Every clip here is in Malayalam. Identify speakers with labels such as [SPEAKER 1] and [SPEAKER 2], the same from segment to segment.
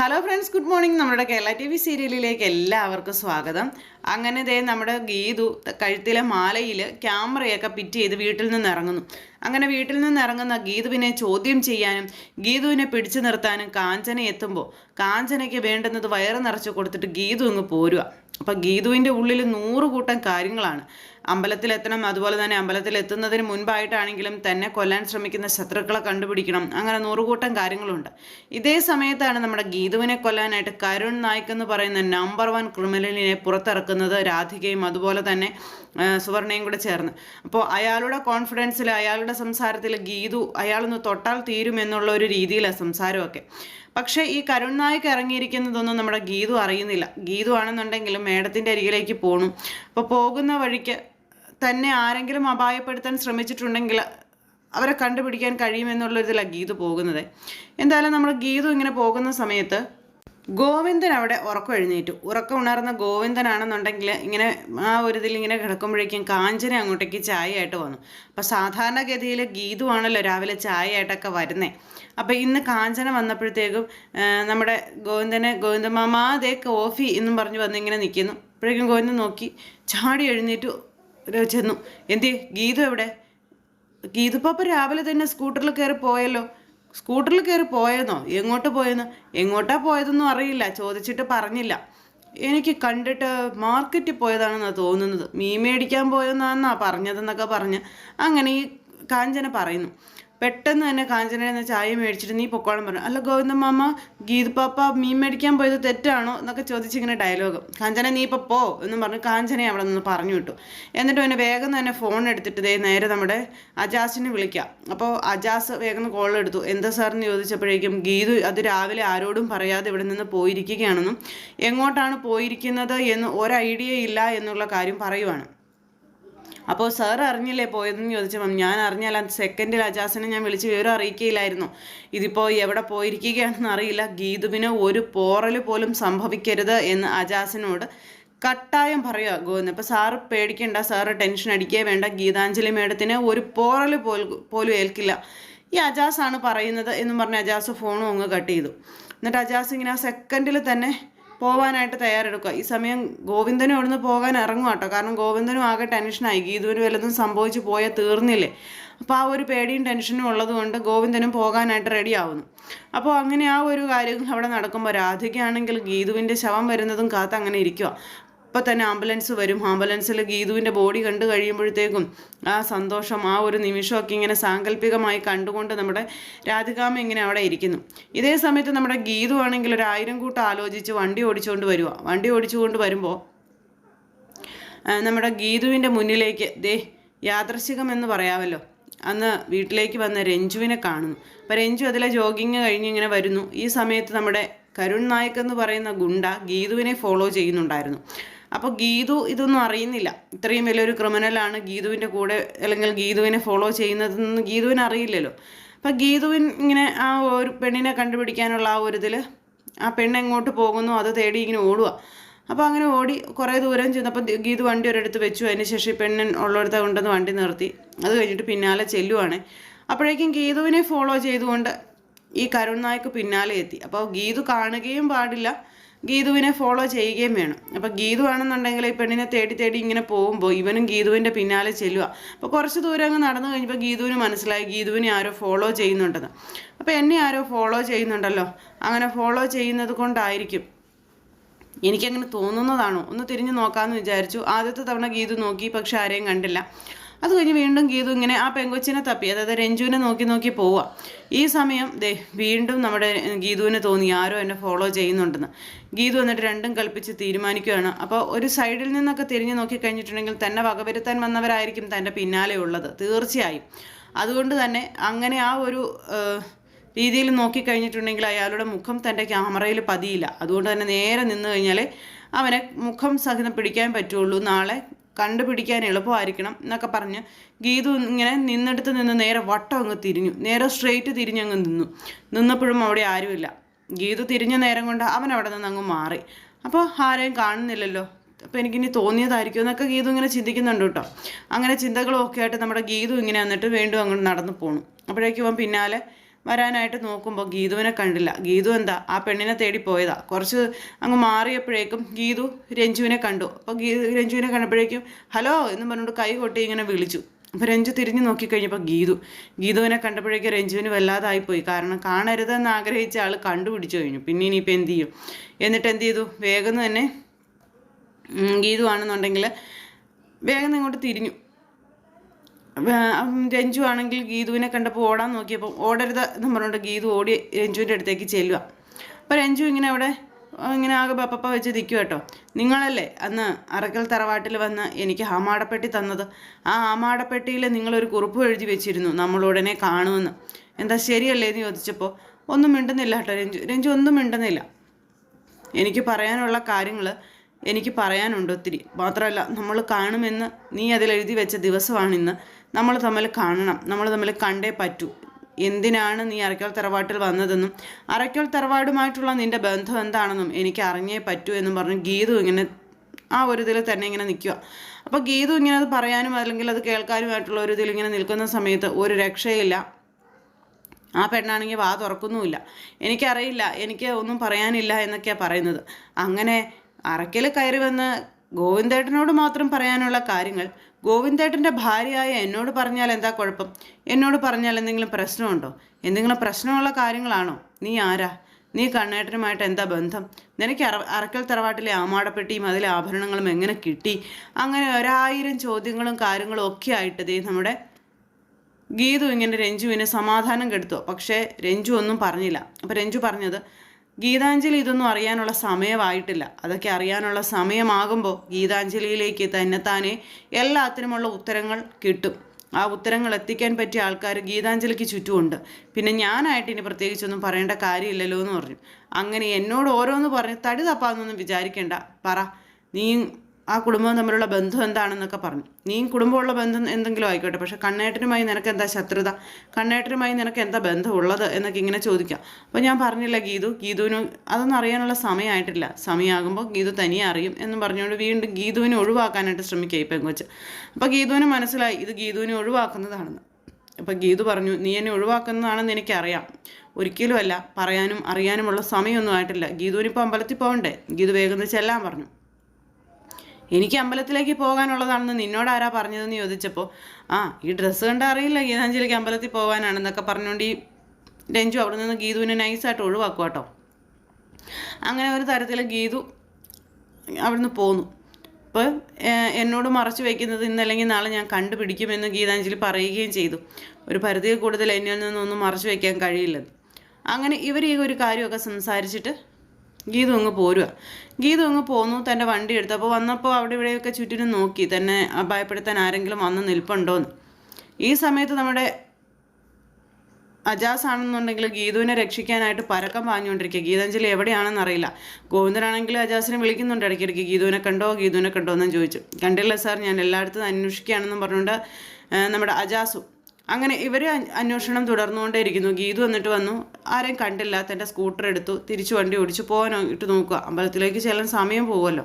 [SPEAKER 1] ഹലോ ഫ്രണ്ട്സ് ഗുഡ് മോർണിംഗ് നമ്മുടെ കേരള ടി വി സീരിയലിലേക്ക് എല്ലാവർക്കും സ്വാഗതം. അങ്ങനെ ദേ നമ്മുടെ ഗീതു കഴുത്തിലെ മാലയിൽ ക്യാമറയൊക്കെ പിറ്റ് ചെയ്ത് വീട്ടിൽ നിന്ന് ഇറങ്ങുന്നു. അങ്ങനെ വീട്ടിൽ നിന്ന് ഇറങ്ങുന്ന ഗീതുവിനെ ചോദ്യം ചെയ്യാനും ഗീതുവിനെ പിടിച്ചു നിർത്താനും കാഞ്ചന എത്തുമ്പോൾ കാഞ്ചനയ്ക്ക് വേണ്ടുന്നത് വയറ് നിറച്ച് കൊടുത്തിട്ട് ഗീതു അങ്ങ് പോരുക അപ്പം ഗീതുവിന്റെ ഉള്ളിൽ നൂറ് കൂട്ടം കാര്യങ്ങളാണ്. അമ്പലത്തിലെത്തണം അതുപോലെ തന്നെ അമ്പലത്തിൽ എത്തുന്നതിന് മുൻപായിട്ടാണെങ്കിലും തന്നെ കൊല്ലാൻ ശ്രമിക്കുന്ന ശത്രുക്കളെ കണ്ടുപിടിക്കണം. അങ്ങനെ നൂറുകൂട്ടം കാര്യങ്ങളുണ്ട്. ഇതേ സമയത്താണ് നമ്മുടെ ഗീതുവിനെ കൊല്ലാനായിട്ട് കരുൺ നായിക് എന്ന് പറയുന്ന നമ്പർ വൺ ക്രിമിനലിനെ പുറത്തിറക്കുന്നത് രാധികയും അതുപോലെ തന്നെ സുവർണയും കൂടെ ചേർന്ന്. അപ്പോൾ അയാളുടെ കോൺഫിഡൻസിൽ അയാളുടെ സംസാരത്തിൽ ഗീതു അയാളൊന്ന് തൊട്ടാൽ തീരുമെന്നുള്ള ഒരു രീതിയിലാണ് സംസാരമൊക്കെ. പക്ഷേ ഈ കരുൺ നായിക് ഇറങ്ങിയിരിക്കുന്നതൊന്നും നമ്മുടെ ഗീതു അറിയുന്നില്ല. ഗീതു ആണെന്നുണ്ടെങ്കിലും മേഡത്തിന്റെ അരികിലേക്ക് പോണു. അപ്പോൾ പോകുന്ന വഴിക്ക് തന്നെ ആരെങ്കിലും അപായപ്പെടുത്താൻ ശ്രമിച്ചിട്ടുണ്ടെങ്കിൽ അവരെ കണ്ടുപിടിക്കാൻ കഴിയുമെന്നുള്ളൊരിതിലാണ് ഗീതു പോകുന്നത്. എന്തായാലും നമ്മുടെ ഗീതു ഇങ്ങനെ പോകുന്ന സമയത്ത് ഗോവിന്ദൻ അവിടെ ഉറക്കം എഴുന്നേറ്റു. ഉറക്കം ഉണർന്ന ഗോവിന്ദനാണെന്നുണ്ടെങ്കിൽ ഇങ്ങനെ ആ ഒരു ഇതിൽ ഇങ്ങനെ കിടക്കുമ്പോഴേക്കും കാഞ്ചന അങ്ങോട്ടേക്ക് ചായയായിട്ട് വന്നു. അപ്പോൾ സാധാരണഗതിയിൽ ഗീതു ആണല്ലോ രാവിലെ ചായയായിട്ടൊക്കെ വരുന്നേ. അപ്പോൾ ഇന്ന് കാഞ്ചന വന്നപ്പോഴത്തേക്കും നമ്മുടെ ഗോവിന്ദനെ ഗോവിന്ദമാമ അതേ കോഫി എന്നും പറഞ്ഞ് വന്ന് ഇങ്ങനെ നിൽക്കുന്നു അപ്പോഴേക്കും ഗോവിന്ദൻ നോക്കി ചാടി എഴുന്നേറ്റു ചെന്നു. എന്തേ ഗീതു എവിടെ? ഗീതുപ്പാപ്പ രാവിലെ തന്നെ സ്കൂട്ടറിൽ കയറി പോയല്ലോ. സ്കൂട്ടറിൽ കയറി പോയെന്നോ? എങ്ങോട്ട് പോയെന്നോ? എങ്ങോട്ടാ പോയതെന്നും അറിയില്ല. ചോദിച്ചിട്ട് പറഞ്ഞില്ല. എനിക്ക് കണ്ടിട്ട് മാർക്കറ്റിൽ പോയതാണെന്നാണ് തോന്നുന്നത്. മീൻ മേടിക്കാൻ പോയെന്നാന്നാ പറഞ്ഞതെന്നൊക്കെ പറഞ്ഞ് അങ്ങനെ ഈ കാഞ്ചന പറയുന്നു. പെട്ടെന്ന് തന്നെ കാഞ്ചന എന്ന ചായ മേടിച്ചിട്ട് നീ പൊക്കോളം പറഞ്ഞു. അല്ല ഗോവിന്ദ മാമ ഗീത് പാപ്പ മീൻ മേടിക്കാൻ പോയത് തെറ്റാണോ എന്നൊക്കെ ചോദിച്ചിങ്ങനെ ഡയലോഗ് കാഞ്ചന നീ ഇപ്പോൾ പോ എന്നും പറഞ്ഞ് കാഞ്ചനയെ അവിടെ നിന്ന് പറഞ്ഞു വിട്ടു. എന്നിട്ട് അവനെ വേഗം തന്നെ ഫോൺ എടുത്തിട്ട് ദേ നേരെ നമ്മുടെ അജാസിനെ വിളിക്കാം. അപ്പോൾ അജാസ് വേഗം കോൾ എടുത്തു. എന്താ സാറെന്ന് ചോദിച്ചപ്പോഴേക്കും ഗീതു അത് രാവിലെ ആരോടും പറയാതെ ഇവിടെ നിന്ന് പോയിരിക്കുകയാണെന്നും എങ്ങോട്ടാണ് പോയിരിക്കുന്നത് എന്ന് ഒരു ഐഡിയ ഇല്ല എന്നുള്ള കാര്യം പറയുവാണ്. അപ്പോൾ സാർ അറിഞ്ഞില്ലേ പോയതെന്ന് ചോദിച്ചപ്പം ഞാൻ അറിഞ്ഞാൽ ആ സെക്കൻഡിൽ അജാസിനെ ഞാൻ വിളിച്ച് വിവരം അറിയിക്കുകയില്ലായിരുന്നു ഇതിപ്പോൾ എവിടെ പോയിരിക്കുകയാണെന്ന് അറിയില്ല. ഗീതുവിന് ഒരു പോറൽ പോലും സംഭവിക്കരുത് എന്ന് അജാസിനോട് കട്ടായം പറയുക ഗോവിന്ദ് അപ്പോൾ സാറ് പേടിക്കേണ്ട. സാറ് ടെൻഷൻ അടിക്കേ വേണ്ട. ഗീതാഞ്ജലി മേഡത്തിന് ഒരു പോറൽ പോലും ഏൽക്കില്ല. ഈ അജാസാണ് പറയുന്നത് എന്നും പറഞ്ഞ് അജാസ് ഫോണും അങ്ങ് കട്ട് ചെയ്തു. എന്നിട്ട് അജാസ് ഇങ്ങനെ ആ സെക്കൻഡിൽ തന്നെ പോവാനായിട്ട് തയ്യാറെടുക്കുക. ഈ സമയം ഗോവിന്ദനും അവിടുന്ന് പോകാൻ ഇറങ്ങും കേട്ടോ. കാരണം ഗോവിന്ദനും ആകെ ടെൻഷനായി ഗീതുവിന് വല്ലതും സംഭവിച്ചു പോയാൽ തീർന്നില്ലേ? അപ്പോൾ ആ ഒരു പേടിയും ടെൻഷനും ഉള്ളതുകൊണ്ട് ഗോവിന്ദനും പോകാനായിട്ട് റെഡി ആവുന്നു. അപ്പോൾ അങ്ങനെ ആ ഒരു കാര്യം അവിടെ നടക്കുമ്പോൾ രാധികയാണെങ്കിൽ ഗീതുവിന്റെ ശവം വരുന്നതും കാത്ത് അങ്ങനെ ഇരിക്കുക ഇപ്പം തന്നെ ആംബുലൻസ് വരും. ആംബുലൻസിൽ ഗീതുവിന്റെ ബോഡി കണ്ടു കഴിയുമ്പോഴത്തേക്കും ആ സന്തോഷം ആ ഒരു നിമിഷമൊക്കെ ഇങ്ങനെ സാങ്കല്പികമായി കണ്ടുകൊണ്ട് നമ്മുടെ രാധികാമ ഇങ്ങനെ അവിടെ ഇരിക്കുന്നു. ഇതേ സമയത്ത് നമ്മുടെ ഗീതു ആണെങ്കിൽ ഒരു ആയിരം കൂട്ടം ആലോചിച്ച് വണ്ടി ഓടിച്ചുകൊണ്ട് വരിക വണ്ടി ഓടിച്ചുകൊണ്ട് വരുമ്പോൾ നമ്മുടെ ഗീതുവിന്റെ മുന്നിലേക്ക് ദേ യാദർശികം എന്ന് പറയാമല്ലോ. അന്ന് വീട്ടിലേക്ക് വന്ന രഞ്ജുവിനെ കാണുന്നു. അപ്പോൾ രഞ്ജു അതിലെ ജോഗിങ് കഴിഞ്ഞ് ഇങ്ങനെ വരുന്നു. ഈ സമയത്ത് നമ്മുടെ കരുൺ നായക് എന്ന് പറയുന്ന ഗുണ്ട ഗീതുവിനെ ഫോളോ ചെയ്യുന്നുണ്ടായിരുന്നു. അപ്പോൾ ഗീതു ഇതൊന്നും അറിയുന്നില്ല. ഇത്രയും വലിയൊരു ക്രിമിനലാണ് ഗീതുവിന്റെ കൂടെ അല്ലെങ്കിൽ ഗീതുവിനെ ഫോളോ ചെയ്യുന്നതെന്ന് ഗീതുവിന് അറിയില്ലല്ലോ. അപ്പം ഗീതുവിൻ ഇങ്ങനെ ആ ഒരു പെണ്ണിനെ കണ്ടുപിടിക്കാനുള്ള ആ ഒരു ഇതിൽ ആ പെണ്ണ് എങ്ങോട്ട് പോകുന്നു അത് തേടി ഇങ്ങനെ ഓടുക അപ്പോൾ അങ്ങനെ ഓടി കുറേ ദൂരം ചെന്നപ്പോൾ ഗീതു വണ്ടി ഒരിടത്ത് വെച്ചു. അതിന് ശേഷം പെണ്ണൻ ഉള്ളിടത്ത് കൊണ്ടുവന്ന് വണ്ടി നിർത്തി. അത് കഴിഞ്ഞിട്ട് പിന്നാലെ ചെല്ലുവാണ്. അപ്പോഴേക്കും ഗീതുവിനെ ഫോളോ ചെയ്തുകൊണ്ട് ഈ കരുൺ നായ്ക്ക് പിന്നാലെ എത്തി. അപ്പോൾ ഗീതു കാണുകയും പാടില്ല. ഗീതുവിനെ ഫോളോ ചെയ്യുകയും വേണം. അപ്പോൾ ഗീതു ആണെന്നുണ്ടെങ്കിൽ ഈ പെണ്ണിനെ തേടി തേടി ഇങ്ങനെ പോകുമ്പോൾ ഇവനും ഗീതുവിന്റെ പിന്നാലെ ചെല്ലുക. അപ്പോൾ കുറച്ച് ദൂരം അങ്ങ് നടന്നു കഴിഞ്ഞപ്പോൾ ഗീതുവിന് മനസ്സിലായി ഗീതുവിനെ ആരോ ഫോളോ ചെയ്യുന്നുണ്ടെന്ന്. അപ്പോൾ എന്നെ ആരോ ഫോളോ ചെയ്യുന്നുണ്ടല്ലോ. അങ്ങനെ ഫോളോ ചെയ്യുന്നത് കൊണ്ടായിരിക്കും. എനിക്കങ്ങനെ തോന്നുന്നതാണോ? ഒന്ന് തിരിഞ്ഞു നോക്കാമെന്ന് വിചാരിച്ചു. ആദ്യത്തെ തവണ ഗീതു നോക്കി പക്ഷെ ആരെയും കണ്ടില്ല. അത് കഴിഞ്ഞ് വീണ്ടും ഗീതു ഇങ്ങനെ ആ പെങ്കൊച്ചിനെ തപ്പി അതായത് രഞ്ജുവിനെ നോക്കി നോക്കി പോവുക. ഈ സമയം ദേ വീണ്ടും നമ്മുടെ ഗീതുവിന് തോന്നി ആരോ എന്നെ ഫോളോ ചെയ്യുന്നുണ്ടെന്ന്. ഗീതു എന്നിട്ട് രണ്ടും കൽപ്പിച്ച് തീരുമാനിക്കുകയാണ്. അപ്പോൾ ഒരു സൈഡിൽ നിന്നൊക്കെ തിരിഞ്ഞു നോക്കി കഴിഞ്ഞിട്ടുണ്ടെങ്കിൽ തന്നെ വകവരുത്താൻ വന്നവരായിരിക്കും തന്റെ പിന്നാലെ ഉള്ളത് തീർച്ചയായും. അതുകൊണ്ട് തന്നെ അങ്ങനെ ആ ഒരു രീതിയിൽ നോക്കിക്കഴിഞ്ഞിട്ടുണ്ടെങ്കിൽ അയാളുടെ മുഖം തന്റെ ക്യാമറയിൽ പതിയില്ല. അതുകൊണ്ട് തന്നെ നേരെ നിന്ന് കഴിഞ്ഞാൽ അവനെ മുഖം സഹിതം പിടിക്കാൻ പറ്റുള്ളൂ. നാളെ കണ്ടുപിടിക്കാൻ എളുപ്പമായിരിക്കണം എന്നൊക്കെ പറഞ്ഞ് ഗീതു ഇങ്ങനെ നിന്നെടുത്ത് നിന്ന് നേരെ വട്ടം അങ്ങ് തിരിഞ്ഞു. നേരെ സ്ട്രെയിറ്റ് തിരിഞ്ഞങ്ങ് നിന്നു. നിന്നപ്പോഴും അവിടെ ആരുമില്ല. ഗീതു തിരിഞ്ഞ നേരം കൊണ്ട് അവൻ അവിടെ നിന്ന് അങ്ങ് മാറി. അപ്പോൾ ആരെയും കാണുന്നില്ലല്ലോ. അപ്പോൾ എനിക്കിനി തോന്നിയതായിരിക്കും എന്നൊക്കെ ഗീതു ഇങ്ങനെ ചിന്തിക്കുന്നുണ്ട് കേട്ടോ. അങ്ങനെ ചിന്തകളൊക്കെ ആയിട്ട് നമ്മുടെ ഗീതു ഇങ്ങനെ വന്നിട്ട് വീണ്ടും അങ്ങോട്ട് നടന്നു പോണു. അപ്പോഴേക്കും പിന്നാലെ വരാനായിട്ട് നോക്കുമ്പോൾ ഗീതുവിനെ കണ്ടില്ല. ഗീതു എന്താ? ആ പെണ്ണിനെ തേടി പോയതാ. കുറച്ച് അങ്ങ് മാറിയപ്പോഴേക്കും ഗീതു രഞ്ജുവിനെ കണ്ടു. അപ്പോൾ ഗീതു രഞ്ജുവിനെ കണ്ടപ്പോഴേക്കും ഹലോ എന്ന് പറഞ്ഞുകൊണ്ട് കൈ കൊട്ടി ഇങ്ങനെ വിളിച്ചു. അപ്പോൾ രഞ്ജു തിരിഞ്ഞു നോക്കിക്കഴിഞ്ഞപ്പോൾ ഗീതു. ഗീതുവിനെ കണ്ടപ്പോഴേക്കും രഞ്ജുവിന് വല്ലാതായിപ്പോയി. കാരണം കാണരുതെന്ന് ആഗ്രഹിച്ച ആൾ കണ്ടുപിടിച്ചു കഴിഞ്ഞു. പിന്നെ ഇനിയിപ്പോൾ എന്ത് ചെയ്യും? എന്നിട്ട് എന്ത് ചെയ്തു? വേഗം തന്നെ ഗീതു ആണെന്നുണ്ടെങ്കിൽ വേഗം ഇങ്ങോട്ട് തിരിഞ്ഞു. രഞ്ജു ആണെങ്കിൽ ഗീതുവിനെ കണ്ടപ്പോൾ ഓടാൻ നോക്കിയപ്പോൾ ഓടരുത് എന്ന് പറഞ്ഞുകൊണ്ട് ഗീതു ഓടി രഞ്ജുവിന്റെ അടുത്തേക്ക് ചെല്ലുക. അപ്പോൾ രഞ്ജു ഇങ്ങനെ അവിടെ ഇങ്ങനെ ആകെ പപ്പപ്പ വെച്ച് നിൽക്കുക കേട്ടോ. നിങ്ങളല്ലേ അന്ന് അറക്കൽ തറവാട്ടിൽ വന്ന് എനിക്ക് ആമാടപ്പെട്ടി തന്നത്. ആ ആമാടപ്പെട്ടിയിൽ നിങ്ങളൊരു കുറിപ്പ് എഴുതി വെച്ചിരുന്നു നമ്മളുടനെ കാണുമെന്ന്. എന്താ ശരിയല്ലേ എന്ന് ചോദിച്ചപ്പോൾ ഒന്നും മിണ്ടുന്നില്ല കേട്ടോ രഞ്ജു. രഞ്ജു ഒന്നും മിണ്ടുന്നില്ല. എനിക്ക് പറയാനുള്ള കാര്യങ്ങൾ എനിക്ക് പറയാനുണ്ട് ഒത്തിരി. മാത്രമല്ല നമ്മൾ കാണുമെന്ന് നീ അതിൽ എഴുതി വെച്ച ദിവസമാണിന്ന്. നമ്മൾ തമ്മിൽ കാണണം നമ്മൾ തമ്മിൽ കണ്ടേ പറ്റൂ. എന്തിനാണ് നീ അറയ്ക്കൽ തറവാട്ടിൽ വന്നതെന്നും അറയ്ക്കൽ തറവാടുമായിട്ടുള്ള നിന്റെ ബന്ധം എന്താണെന്നും എനിക്ക് അറിഞ്ഞേ പറ്റൂ എന്നും പറഞ്ഞ് ഗീതു ഇങ്ങനെ ആ ഒരു ഇതിൽ തന്നെ ഇങ്ങനെ നിൽക്കുക. അപ്പോൾ ഗീതു ഇങ്ങനെ അത് പറയാനും അല്ലെങ്കിൽ അത് കേൾക്കാനുമായിട്ടുള്ള ഒരു ഇതിൽ ഇങ്ങനെ നിൽക്കുന്ന സമയത്ത് ഒരു രക്ഷയില്ല. ആ പെണ്ണാണെങ്കിൽ വാ തുറക്കുന്നുമില്ല. എനിക്കറിയില്ല എനിക്ക് ഒന്നും പറയാനില്ല എന്നൊക്കെയാണ് പറയുന്നത്. അങ്ങനെ അറയ്ക്കൽ കയറി വന്ന് ഗോവിന്ദേട്ടനോട് മാത്രം പറയാനുള്ള കാര്യങ്ങൾ ഗോവിന്ദേട്ടന്റെ ഭാര്യയായ എന്നോട് പറഞ്ഞാൽ എന്താ കുഴപ്പം? എന്നോട് പറഞ്ഞാൽ എന്തെങ്കിലും പ്രശ്നമുണ്ടോ? എന്തെങ്കിലും പ്രശ്നമുള്ള കാര്യങ്ങളാണോ? നീ ആരാ? നീ കണ്ണേട്ടനുമായിട്ട് എന്താ ബന്ധം? നിനക്ക് അറ അറക്കൽ തറവാട്ടിലെ ആമാടപ്പെട്ടിയും അതിലെ ആഭരണങ്ങളും എങ്ങനെ കിട്ടി? അങ്ങനെ ഒരായിരം ചോദ്യങ്ങളും കാര്യങ്ങളും ഒക്കെ ആയിട്ട് ദേ നമ്മുടെ ഗീതു ഇങ്ങനെ രഞ്ജുവിനെ സമാധാനം കെടുത്തു പക്ഷേ രഞ്ജു ഒന്നും പറഞ്ഞില്ല. അപ്പോൾ രഞ്ജു പറഞ്ഞത് ഗീതാഞ്ജലി ഇതൊന്നും അറിയാനുള്ള സമയമായിട്ടില്ല. അതൊക്കെ അറിയാനുള്ള സമയമാകുമ്പോൾ ഗീതാഞ്ജലിയിലേക്ക് തന്നെത്താനെ എല്ലാത്തിനുമുള്ള ഉത്തരങ്ങൾ കിട്ടും. ആ ഉത്തരങ്ങൾ എത്തിക്കാൻ പറ്റിയ ആൾക്കാർ ഗീതാഞ്ജലിക്ക് ചുറ്റുമുണ്ട്. പിന്നെ ഞാനായിട്ട് ഇനി പ്രത്യേകിച്ചൊന്നും പറയേണ്ട കാര്യമില്ലല്ലോ എന്ന് പറഞ്ഞു. അങ്ങനെ എന്നോട് ഓരോന്ന് പറഞ്ഞ് തടി തപ്പാന്നൊന്നും വിചാരിക്കേണ്ട. പറ. നീ ആ കുടുംബവും തമ്മിലുള്ള ബന്ധം എന്താണെന്നൊക്കെ പറഞ്ഞു. നീയും കുടുംബമുള്ള ബന്ധം എന്തെങ്കിലും ആയിക്കോട്ടെ. പക്ഷേ കണ്ണേട്ടനുമായി നിനക്ക് എന്താ ശത്രുത? കണ്ണേട്ടനുമായി നിനക്ക് എന്താ ബന്ധമുള്ളത്? എന്നൊക്കെ ഇങ്ങനെ ചോദിക്കാം അപ്പോൾ ഞാൻ പറഞ്ഞില്ല ഗീതു ഗീതുവിന് അതൊന്നും അറിയാനുള്ള സമയമായിട്ടില്ല. സമയമാകുമ്പോൾ ഗീതു തനിയെ അറിയും എന്ന് പറഞ്ഞുകൊണ്ട് വീണ്ടും ഗീതുവിനെ ഒഴിവാക്കാനായിട്ട് ശ്രമിക്കുക ഈ പെങ്കൊച്ച്. അപ്പോൾ ഗീതുവിന് മനസ്സിലായി ഇത് ഗീതുവിനെ ഒഴിവാക്കുന്നതാണെന്ന്. അപ്പോൾ ഗീതു പറഞ്ഞു നീ എന്നെ ഒഴിവാക്കുന്നതാണെന്ന് എനിക്കറിയാം. ഒരിക്കലുമല്ല പറയാനും അറിയാനുമുള്ള സമയമൊന്നും ആയിട്ടില്ല. ഗീതുവിനിപ്പോൾ അമ്പലത്തിൽ പോകണ്ടേ? ഗീതു വേഗം ചെല്ലാൻ പറഞ്ഞു. എനിക്ക് അമ്പലത്തിലേക്ക് പോകാനുള്ളതാണെന്ന് നിന്നോട് ആരാ പറഞ്ഞതെന്ന് ചോദിച്ചപ്പോൾ ആ ഈ ഡ്രസ്സ് കണ്ട അറിയില്ല ഗീതാഞ്ജലിക്ക് അമ്പലത്തിൽ പോകാനാണെന്നൊക്കെ പറഞ്ഞുകൊണ്ട് ഈ രഞ്ജു അവിടെ നിന്ന് ഗീതുവിനെ നൈസായിട്ട് ഒഴിവാക്കുക കേട്ടോ. അങ്ങനെ ഒരു തരത്തിൽ ഗീതു അവിടുന്ന് പോന്നു. അപ്പോൾ എന്നോട് മറച്ചു വയ്ക്കുന്നത് ഇന്നല്ലെങ്കിൽ നാളെ ഞാൻ കണ്ടുപിടിക്കുമെന്ന് ഗീതാഞ്ജലി പറയുകയും ചെയ്തു. ഒരു പരിധിയിൽ കൂടുതൽ എന്നിൽ നിന്നൊന്നും മറച്ചു വയ്ക്കാൻ കഴിയില്ലെന്ന്. അങ്ങനെ ഇവർ ഈ ഒരു കാര്യമൊക്കെ സംസാരിച്ചിട്ട് ഗീതു അങ്ങ് പോരുക ഗീതു അങ്ങ് പോന്നു തന്റെ വണ്ടി എടുത്തു. അപ്പോൾ വന്നപ്പോൾ അവിടെ ഇവിടെയൊക്കെ ചുറ്റിനും നോക്കി തന്നെ ഭയപ്പെടുത്താൻ ആരെങ്കിലും വന്ന് നിൽപ്പുണ്ടോന്ന്. ഈ സമയത്ത് നമ്മുടെ അജാസ് ആണെന്നുണ്ടെങ്കിൽ ഗീതുവിനെ രക്ഷിക്കാനായിട്ട് പരക്കം പാഞ്ഞുകൊണ്ടിരിക്കുക. ഗീതാഞ്ജലി എവിടെയാണെന്ന് അറിയില്ല. ഗോവിന്ദനാണെങ്കിൽ അജാസിനെ വിളിക്കുന്നുണ്ട് ഇടയ്ക്കിടയ്ക്ക്. ഗീതുവിനെ കണ്ടോ ഗീതുവിനെ കണ്ടോ എന്നും ചോദിച്ചു. കണ്ടില്ല സാർ? ഞാൻ എല്ലായിടത്തും അന്വേഷിക്കുകയാണെന്നും പറഞ്ഞുകൊണ്ട് നമ്മുടെ അജാസു അങ്ങനെ ഇവർ അന്വേഷണം തുടർന്നുകൊണ്ടേയിരിക്കുന്നു. ഗീതു എന്നിട്ട് വന്നു. ആരെയും കണ്ടില്ല. തന്റെ സ്കൂട്ടർ എടുത്തു. തിരിച്ചു വണ്ടി ഓടിച്ചു ഇട്ട് നോക്കുക. അമ്പലത്തിലേക്ക് ചെല്ലാൻ സമയം പോകുമല്ലോ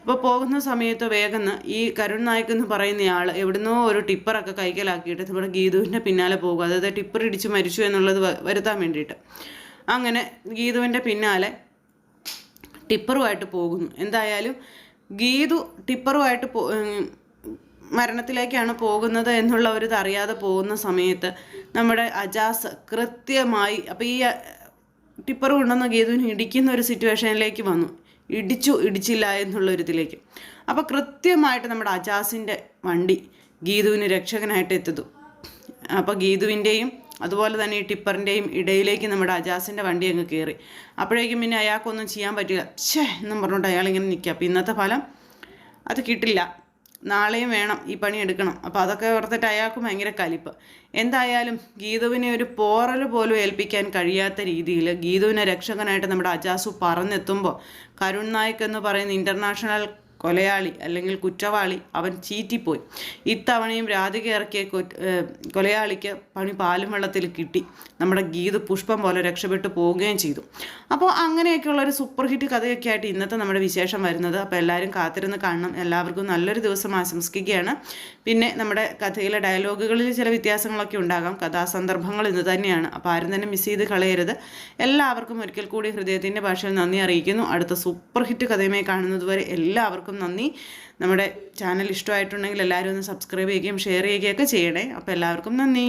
[SPEAKER 1] അപ്പോൾ പോകുന്ന സമയത്ത് വേഗം ഈ കരുൺ നായക് എന്ന് പറയുന്ന ആൾ എവിടുന്നോ ഒരു ടിപ്പറൊക്കെ കൈക്കലാക്കിയിട്ട് നമ്മുടെ ഗീതുവിന്റെ പിന്നാലെ പോകുക അതായത് ടിപ്പർ ഇടിച്ച് മരിച്ചു എന്നുള്ളത് വരുത്താൻ വേണ്ടിയിട്ട്. അങ്ങനെ ഗീതുവിന്റെ പിന്നാലെ ടിപ്പറുമായിട്ട് പോകുന്നു. എന്തായാലും ഗീതു ടിപ്പറുമായിട്ട് പോ മരണത്തിലേക്കാണ് പോകുന്നത് എന്നുള്ള ഒരു പോകുന്ന സമയത്ത് നമ്മുടെ അജാസ് കൃത്യമായി അപ്പോൾ ഈ ടിപ്പർ കൊണ്ടുവന്ന ഗേതുവിന് ഇടിക്കുന്ന ഒരു സിറ്റുവേഷനിലേക്ക് വന്നു. ഇടിച്ചു ഇടിച്ചില്ല എന്നുള്ള ഒരു ഇതിലേക്ക്. അപ്പോൾ കൃത്യമായിട്ട് നമ്മുടെ അജാസിന്റെ വണ്ടി ഗീതുവിന് രക്ഷകനായിട്ട് എത്തുന്നു അപ്പോൾ ഗീതുവിന്റെയും അതുപോലെ തന്നെ ഈ ടിപ്പറിന്റെയും ഇടയിലേക്ക് നമ്മുടെ അജാസിന്റെ വണ്ടി അങ്ങ് കയറി അപ്പോഴേക്കും പിന്നെ അയാൾക്കൊന്നും ചെയ്യാൻ പറ്റില്ല. ഛേ എന്നും പറഞ്ഞുകൊണ്ട് അയാളിങ്ങനെ നിൽക്കുക അപ്പോൾ ഇന്നത്തെ ഫലം അത് കിട്ടില്ല. നാളെയും വേണം ഈ പണി എടുക്കണം. അപ്പോൾ അതൊക്കെ ഓർത്തിട്ട് അയാൾക്ക് ഭയങ്കര കലിപ്പ്. എന്തായാലും ഗീതുവിനെ ഒരു പോറൽ പോലും ഏൽപ്പിക്കാൻ കഴിയാത്ത രീതിയിൽ ഗീതുവിനെ രക്ഷകനായിട്ട് നമ്മുടെ അജാസു പറഞ്ഞെത്തുമ്പോൾ കരുൺ നായിക് എന്ന് പറയുന്ന ഇന്റർനാഷണൽ കൊലയാളി അല്ലെങ്കിൽ കുറ്റവാളി അവൻ ചീറ്റിപ്പോയി. ഇത്തവണയും രാധിക ഇറക്കിയ കൊലയാളിക്ക് പണി പാലും വെള്ളത്തിൽ കിട്ടി. നമ്മുടെ ഗീത് പുഷ്പം പോലെ രക്ഷപ്പെട്ടു പോവുകയും ചെയ്തു. അപ്പോൾ അങ്ങനെയൊക്കെയുള്ള ഒരു സൂപ്പർ ഹിറ്റ് കഥയൊക്കെ ആയിട്ട് ഇന്നത്തെ നമ്മുടെ വിശേഷം വരുന്നത്. അപ്പോൾ എല്ലാവരും കാത്തിരുന്ന് കാണണം. എല്ലാവർക്കും നല്ലൊരു ദിവസം ആശംസിക്കുകയാണ്. പിന്നെ നമ്മുടെ കഥയിലെ ഡയലോഗുകളിൽ ചില വ്യത്യാസങ്ങളൊക്കെ ഉണ്ടാകാം. കഥാസന്ദർഭങ്ങൾ ഇന്ന് തന്നെയാണ്. അപ്പോൾ ആരും തന്നെ മിസ് ചെയ്ത് കളയരുത്. എല്ലാവർക്കും ഒരിക്കൽ കൂടി ഹൃദയത്തിന്റെ ഭാഷയിൽ നന്ദി അറിയിക്കുന്നു. അടുത്ത സൂപ്പർ ഹിറ്റ് കഥയുമായി കാണുന്നത് വരെ എല്ലാവർക്കും നന്ദി. നമ്മുടെ ചാനൽ ഇഷ്ടമായിട്ടുണ്ടെങ്കിൽ എല്ലാവരും ഒന്ന് സബ്സ്ക്രൈബ് ചെയ്യുകയും ഷെയർ ചെയ്യുകയൊക്കെ ചെയ്യണേ. അപ്പോൾ എല്ലാവർക്കും നന്ദി.